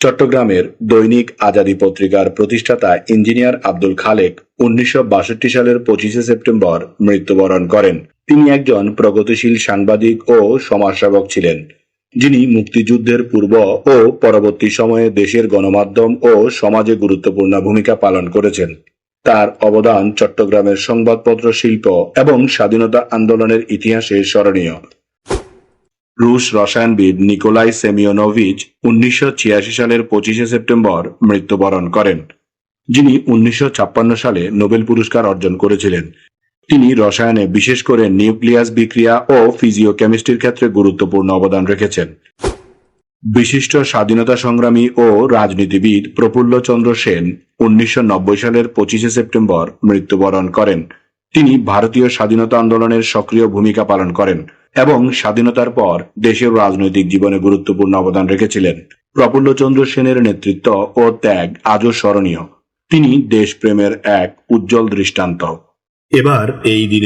চট্টগ্রামের দৈনিক আজাদী পত্রিকার প্রতিষ্ঠাতা ইঞ্জিনিয়ার আব্দুল খালেক উনিশশো বাষট্টি সালের পঁচিশে সেপ্টেম্বর মৃত্যুবরণ করেন। তিনি একজন প্রগতিশীল সাংবাদিক ও সমাজসেবক ছিলেন, যিনি মুক্তিযুদ্ধের পূর্ব ও পরবর্তী সময়ে দেশের গণমাধ্যম ও সমাজে গুরুত্বপূর্ণ ভূমিকা পালন করেছেন। তার অবদান চট্টগ্রামের সংবাদপত্র শিল্প এবং স্বাধীনতা আন্দোলনের ইতিহাসে স্মরণীয়। রুশ রসায়নবিদ নিকোলাই সেমিওনোভিচ উনিশশো ছিয়াশি সালের পঁচিশে সেপ্টেম্বর মৃত্যুবরণ করেন। যিনি উনিশশো ছাপ্পান্ন সালে নোবেল পুরস্কার অর্জন করেছিলেন। তিনি রসায়নে বিশেষ করে নিউক্লিয়াস বিক্রিয়া ও ফিজিওকেমিস্ট্রির ক্ষেত্রে গুরুত্বপূর্ণ অবদান রেখেছেন। বিশিষ্ট স্বাধীনতা সংগ্রামী ও রাজনীতিবিদ প্রফুল্লচন্দ্র সেন উনিশশো নব্বই সালের পঁচিশে সেপ্টেম্বর মৃত্যুবরণ করেন। তিনি ভারতীয় স্বাধীনতা আন্দোলনের সক্রিয় ভূমিকা পালন করেন এবং স্বাধীনতার পর দেশের রাজনৈতিক জীবনে গুরুত্বপূর্ণ অবদান রেখেছিলেন। প্রফুল্লচন্দ্র সেনের নেতৃত্ব ও ত্যাগ আজও স্মরণীয়। তিনি দেশপ্রেমের এক উজ্জ্বল দৃষ্টান্ত। এবার এই দিনে